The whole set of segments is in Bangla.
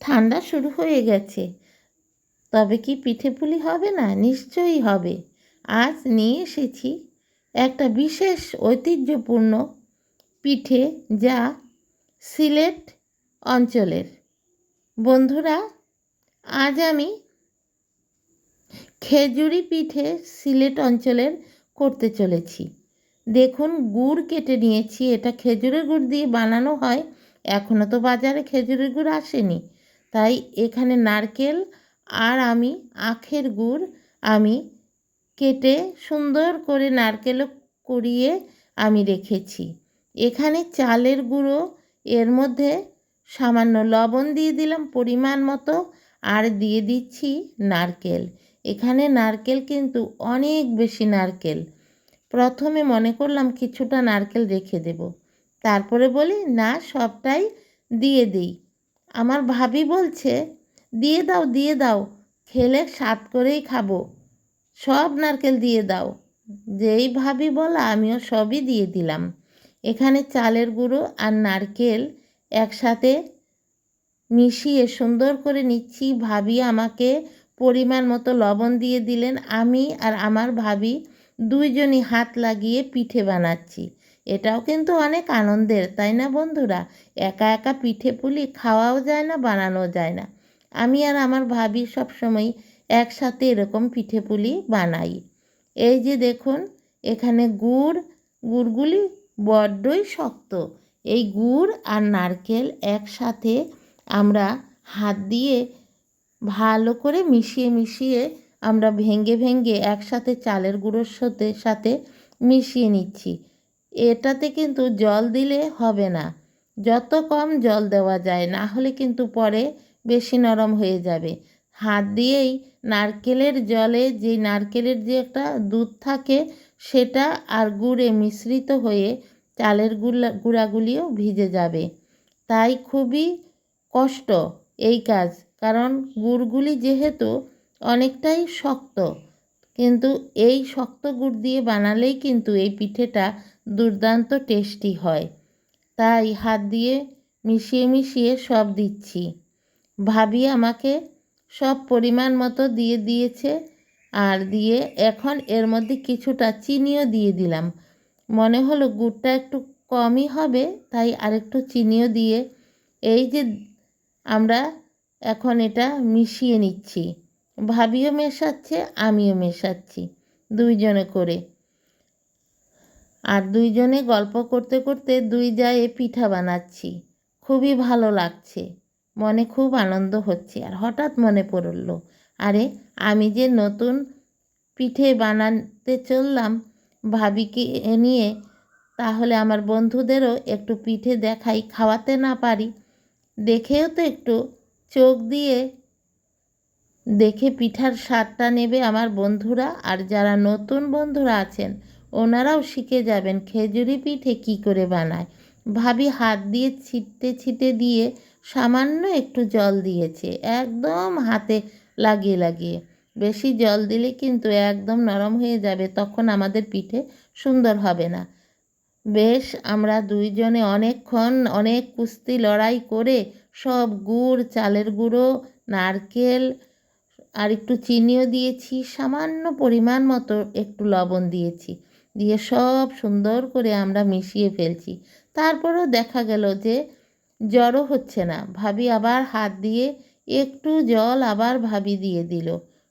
ঠান্ডা শুরু হয়ে গেছে। তবে কি পিঠে পুলি হবে না? নিশ্চয়ই হবে। আজ নিয়ে এসেছি একটা বিশেষ ঐতিহ্যপূর্ণ পিঠে যা সিলেট অঞ্চলের। বন্ধুরা, আজ আমি খেজুরি পিঠে সিলেট অঞ্চলের করতে চলেছি। দেখুন, গুড় কেটে নিয়েছি। এটা খেজুরের গুড় দিয়ে বানানো হয়। এখনও তো বাজারে খেজুরের গুড় আসেনি। তাই এখানে নারকেল আর আমি আখের গুড় আমি কেটে সুন্দর করে নারকেলও কুড়িয়ে আমি রেখেছি। এখানে চালের গুঁড়ো, এর মধ্যে সামান্য লবণ দিয়ে দিলাম পরিমাণ মতো আর দিয়ে দিচ্ছি নারকেল। এখানে নারকেল কিন্তু অনেক বেশি নারকেল। প্রথমে মনে করলাম কিছুটা নারকেল রেখে দেব। তারপরে বলি, না, সবটাই দিয়ে দিই। আমার ভাবি বলছে, দিয়ে দাও দিয়ে দাও, খেলে স্বাদ করেই খাব। সব নারকেল দিয়ে দাও। যেই ভাবি বলা, আমিও সবই দিয়ে দিলাম। এখানে চালের গুঁড়ো আর নারকেল একসাথে মিশিয়ে সুন্দর করে নিচ্ছি। ভাবি আমাকে পরিমাণ মতো লবণ দিয়ে দিলেন। আমি আর আমার ভাবি দুইজনই হাত লাগিয়ে পিঠে বানাচ্ছি। এটাও কিন্তু অনেক আনন্দের, তাই না বন্ধুরা? একা একা পিঠে পুলি খাওয়াও যায় না বানানো যায় না। আমি আর আমার ভাবি সবসময় একসাথে এরকম পিঠে পুলি বানাই। এই যে দেখুন, এখানে গুড়, গুড়গুলি বড্ডই শক্ত। এই গুড় আর নারকেল একসাথে আমরা হাত দিয়ে ভালো করে মিশিয়ে মিশিয়ে আমরা ভেঙ্গে ভেঙ্গে একসাথে চালের গুঁড়োর সাথে সাথে মিশিয়ে নিচ্ছি। এটাতে কিন্তু জল দিলে হবে না। যত কম জল দেওয়া যায়, না হলে কিন্তু পরে বেশি নরম হয়ে যাবে। হাত দিয়েই নারকেলের জলে যে নারকেলের যে একটা দুধ থাকে, সেটা আর গুড়ে মিশ্রিত হয়ে চালেরগুলা, গুঁড়াগুলিও ভিজে যাবে। তাই খুবই কষ্ট এই কাজ, কারণ গুড়গুলি যেহেতু অনেকটাই শক্ত কিন্তু এই শক্ত গুড় দিয়ে বানালেই কিন্তু এই পিঠেটা দুর্দান্ত টেস্টি হয়। তাই হাত দিয়ে মিশিয়ে মিশিয়ে সব দিচ্ছি। ভাবি আমাকে সব পরিমাণ মতো দিয়ে দিয়েছে আর দিয়ে এখন এর মধ্যে কিছুটা চিনিও দিয়ে দিলাম। মনে হলো গুড়টা একটু কমই হবে, তাই আরেকটু চিনিও দিয়ে এই যে আমরা এখন এটা মিশিয়ে নিচ্ছি। ভাবিও মেশাচ্ছে, আমিও মেশাচ্ছি, দুইজনে করে। আর দুইজনে গল্প করতে করতে দুই জায়ে পিঠা বানাচ্ছি, খুবই ভালো লাগছে, মনে খুব আনন্দ হচ্ছে। আর হঠাৎ মনে পড়ল, আরে, আমি যে নতুন পিঠে বানাতে চললাম ভাবিকে নিয়ে, তাহলে আমার বন্ধুদেরও একটু পিঠে দেখাই, খাওয়াতে না পারি। দেখেও তো একটু চোখ দিয়ে দেখে পিঠার স্বাদটা নেবে আমার বন্ধুরা, আর যারা নতুন বন্ধুরা আছেন, ওনারাও শিখে যাবেন খেজুরি পিঠে কি করে বানায়। ভাবি হাত দিয়ে ছিটতে ছিটে দিয়ে সামান্য একটু জল দিয়েছে, একদম হাতে লাগিয়ে লাগিয়ে। বেশি জল দিলে কিন্তু একদম নরম হয়ে যাবে, তখন আমাদের পিঠে সুন্দর হবে না। বেশ, আমরা দুইজনে অনেকক্ষণ, অনেক কুস্তি লড়াই করে সব গুড়, চালের গুঁড়ো, নারকেল আর একটু চিনিও দিয়েছি, সামান্য পরিমাণ মতো একটু লবণ দিয়েছি। দিয়ে সব সুন্দর করে আমরা মিশিয়ে ফেলছি। তারপরেও দেখা গেল যে জড়ো হচ্ছে না। ভাবি আবার হাত দিয়ে একটু জল আবার ভাবি দিয়ে দিল,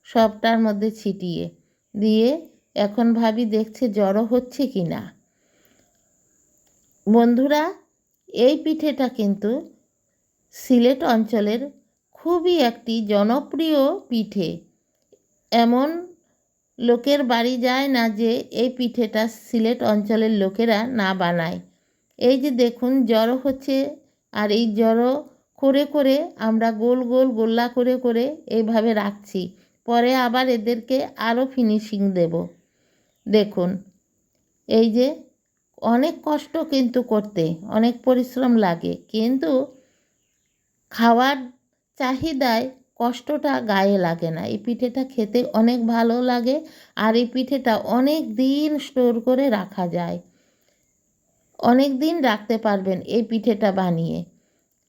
সবটার মধ্যে ছিটিয়ে। দিয়ে এখন ভাবি দেখছে জড়ো হচ্ছে কি না। বন্ধুরা, এই পিঠেটা কিন্তু সিলেট অঞ্চলের খুবই একটি জনপ্রিয় পিঠে। এমন লোকের বাড়ি যায় না যে এই পিঠেটা সিলেট অঞ্চলের লোকেরা না বানায়। এই যে দেখুন, জড়ো হচ্ছে আর এই জড়ো করে করে আমরা গোল গোল গোল্লা করে করে এইভাবে রাখছি। পরে আবার এদেরকে আরও ফিনিশিং দেব। দেখুন, এই যে অনেক কষ্ট কিন্তু করতে, অনেক পরিশ্রম লাগে। কিন্তু খাওয়ার চাহিদায় কষ্টটা গায়ে লাগে না। এই পিঠেটা খেতে অনেক ভালো লাগে আর এই পিঠেটা অনেক দিন স্টোর করে রাখা যায়। অনেক দিন রাখতে পারবেন এই পিঠেটা বানিয়ে।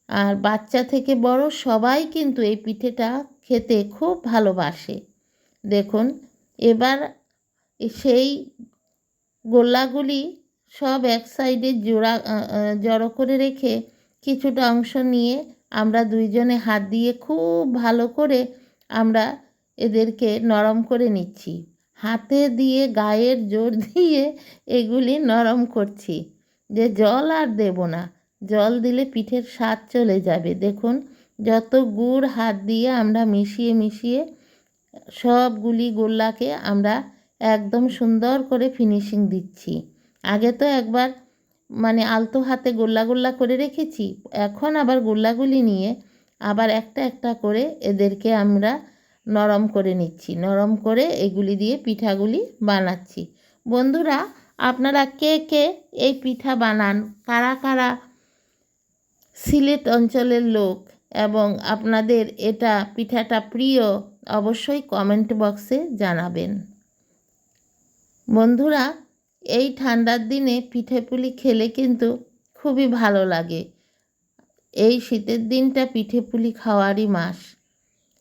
আর বাচ্চা থেকে বড় সবাই কিন্তু এই পিঠেটা খেতে খুব ভালোবাসে। দেখুন, এবার সেই গোল্লাগুলি সব এক সাইডে জোড়া জড়ো করে রেখে কিছুটা অংশ নিয়ে আমরা দুইজনে হাত দিয়ে খুব ভালো করে আমরা এদেরকে নরম করে নিচ্ছি। হাতে দিয়ে গায়ের জোর দিয়ে এগুলি নরম করছি। যে জল আর দেব না, জল দিলে পিঠের স্বাদ চলে যাবে। দেখুন, যত গুড় হাত দিয়ে আমরা মিশিয়ে মিশিয়ে সবগুলি গোল্লাকে আমরা একদম সুন্দর করে ফিনিশিং দিচ্ছি। আগে তো একবার মানে আলতো হাতে গোল্লা গোল্লা করে রেখেছি। এখন আবার গোল্লাগুলি নিয়ে আবার একটা একটা করে এদেরকে আমরা নরম করে নিচ্ছি। নরম করে এগুলি দিয়ে পিঠাগুলি বানাচ্ছি। বন্ধুরা, আপনারা কে কে এই পিঠা বানান? কারা কারা? সিলেট অঞ্চলের লোক এবং আপনাদের এটা পিঠাটা প্রিয়, অবশ্যই কমেন্ট বক্সে জানাবেন। বন্ধুরা এই ঠান্ডার দিনে পিঠে পুলি খেলে কিন্তু খুবই ভালো লাগে। এই শীতের দিনটা পিঠে পুলি খাওয়ারই মাস।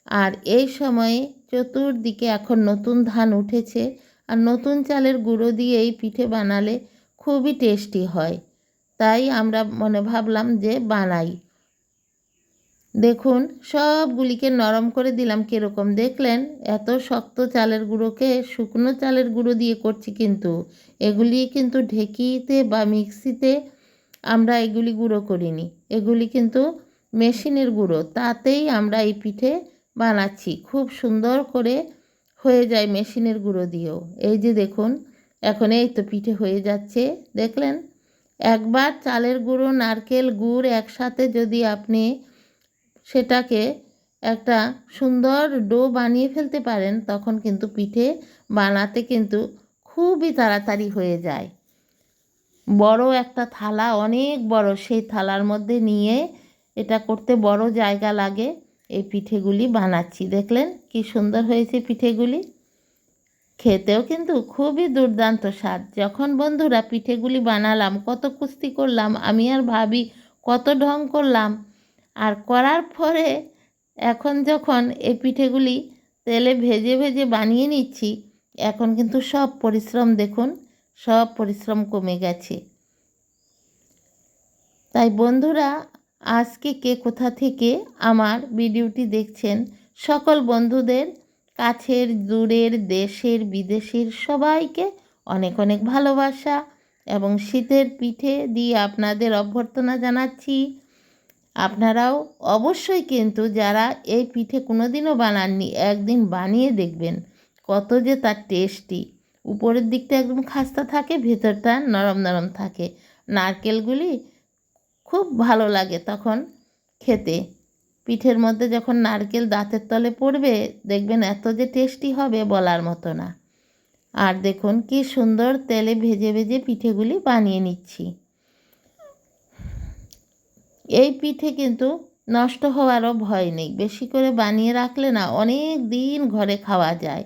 আর এই সময়ে চতুর্দিকে এখন নতুন ধান উঠেছে আর নতুন চালের গুঁড়ো দিয়ে এই পিঠে বানালে খুবই টেস্টি হয়। তাই আমরা মনে ভাবলাম যে বানাই। দেখুন, সবগুলিকে নরম করে দিলাম কীরকম। দেখলেন, এত শক্ত চালের গুঁড়োকে শুকনো চালের গুঁড়ো দিয়ে করছি কিন্তু। এগুলি কিন্তু ঢেকিতে বা মিক্সিতে আমরা এগুলি গুঁড়ো করিনি। এগুলি কিন্তু মেশিনের গুঁড়ো, তাতেই আমরা এই পিঠে বানাচ্ছি। খুব সুন্দর করে হয়ে যায় মেশিনের গুঁড়ো দিয়েও। এই যে দেখুন, এখন এই তো পিঠে হয়ে যাচ্ছে। দেখলেন, একবার চালের গুঁড়ো, নারকেল গুড় একসাথে যদি আপনি সেটাকে একটা সুন্দর ডো বানিয়ে ফেলতে পারেন, তখন কিন্তু পিঠে বানাতে কিন্তু খুবই তাড়াতাড়ি হয়ে যায়। বড় একটা থালা, অনেক বড়, সেই থালার মধ্যে নিয়ে এটা করতে বড় জায়গা লাগে, এই পিঠেগুলি বানাচ্ছি। দেখলেন কি সুন্দর হয়েছে পিঠেগুলি? খেতেও কিন্তু খুবই দুর্দান্ত স্বাদ। যখন বন্ধুরা পিঠেগুলি বানালাম, কত কুস্তি করলাম, আমি আর ভাবি কত ঢং করলাম আর করার পরে এখন যখন এই পিঠেগুলি তেলে ভেজে ভেজে বানিয়ে নিচ্ছি, এখন কিন্তু সব পরিশ্রম দেখুন, সব পরিশ্রম কমে গেছে। তাই বন্ধুরা, আজকে কে কোথা থেকে আমার ভিডিওটি দেখছেন, সকল বন্ধুদের, কাছের, দূরের, দেশের, বিদেশের সবাইকে অনেক অনেক ভালোবাসা এবং শীতের পিঠে দিয়ে আপনাদের অভ্যর্থনা জানাচ্ছি। আপনারাও অবশ্যই কিন্তু যারা এই পিঠে কোনো দিনও বানাননি, একদিন বানিয়ে দেখবেন কত যে তার টেস্টি। উপরের দিকটা একদম খাস্তা থাকে, ভেতরটা নরম নরম থাকে। নারকেলগুলি খুব ভালো লাগে তখন খেতে। পিঠের মধ্যে যখন নারকেল দাঁতের তলে পড়বে, দেখবেন এত যে টেস্টি হবে বলার মতো না। আর দেখুন কি সুন্দর তেলে ভেজে ভেজে পিঠেগুলি বানিয়ে নিচ্ছি। এই পিঠে কিন্তু নষ্ট হওয়ারও ভয় নেই। বেশি করে বানিয়ে রাখলে না অনেক দিন ঘরে খাওয়া যায়।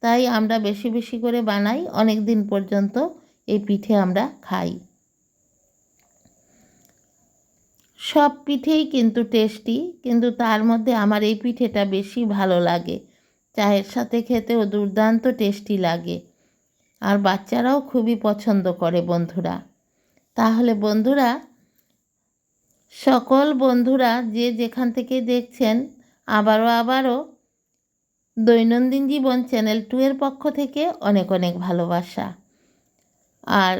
তাই আমরা বেশি বেশি করে বানাই, অনেক দিন পর্যন্ত এই পিঠে আমরা খাই। সব পিঠেই কিন্তু টেস্টি কিন্তু তার মধ্যে আমার এই পিঠেটা বেশি ভালো লাগে। চায়ের সাথে খেতেও দুর্দান্ত টেস্টি লাগে। আর বাচ্চারাও খুবই পছন্দ করে বন্ধুরা। তাহলে বন্ধুরা সকল বন্ধুরা যে যেখান থেকে দেখছেন, আবারও আবারও দৈনন্দিন জীবন চ্যানেল টু এর পক্ষ থেকে অনেক অনেক ভালোবাসা। আর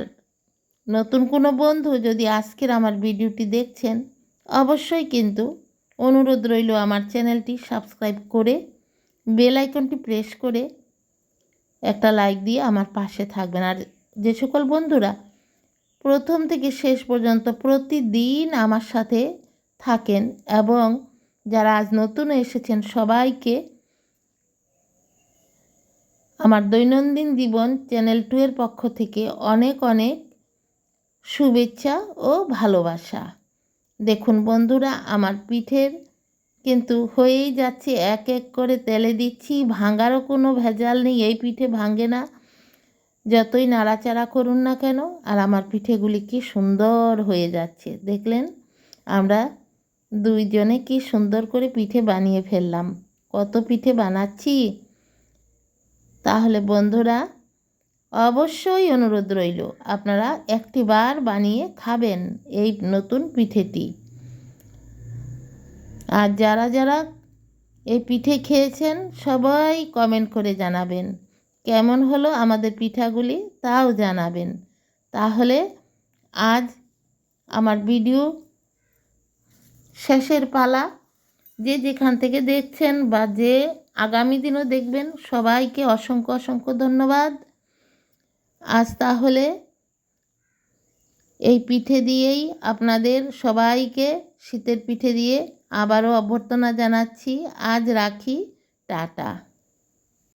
নতুন কোনো বন্ধু যদি আজকের আমার ভিডিওটি দেখছেন, অবশ্যই কিন্তু অনুরোধ রইল আমার চ্যানেলটি সাবস্ক্রাইব করে, বেল আইকনটি প্রেস করে একটা লাইক দিয়ে আমার পাশে থাকবেন। আর যে সকল বন্ধুরা প্রথম থেকে শেষ পর্যন্ত প্রতিদিন আমার সাথে থাকেন এবং যারা আজ নতুন এসেছেন সবাইকে আমার দৈনন্দিন জীবন চ্যানেল টু এর পক্ষ থেকে অনেক অনেক শুভেচ্ছা ও ভালোবাসা। দেখুন বন্ধুরা, আমার পিঠের কিন্তু হয়েই যাচ্ছে এক এক করে তেলে দিচ্ছি, ভাঙারও কোনো ভেজাল নেই, এই পিঠে ভাঙে না। যতই নাড়াচাড়া করুন না কেন, আর আমার পিঠেগুলি কি সুন্দর হয়ে যাচ্ছে। দেখলেন? আমরা দুইজনে কি সুন্দর করে পিঠে বানিয়ে ফেললাম। কত পিঠে বানাচ্ছি? তাহলে বন্ধুরা, অবশ্যই অনুরোধ রইল, আপনারা একটিবার বানিয়ে খাবেন এই নতুন পিঠেটি। আর যারা যারা এই পিঠে খেয়েছেন, সবাই কমেন্ট করে জানাবেন। কেমন হলো আমাদের পিঠাগুলি তাও জানাবেন। তাহলে আজ আমার ভিডিও শেষের পালা। যে যেখান থেকে দেখছেন বা যে আগামী দিনও দেখবেন, সবাইকে অসংখ্য অসংখ্য ধন্যবাদ। আজ তাহলে এই পিঠে দিয়েই আপনাদের সবাইকে শীতের পিঠে দিয়ে আবারও অভ্যর্থনা জানাচ্ছি। আজ রাখি, টাটা।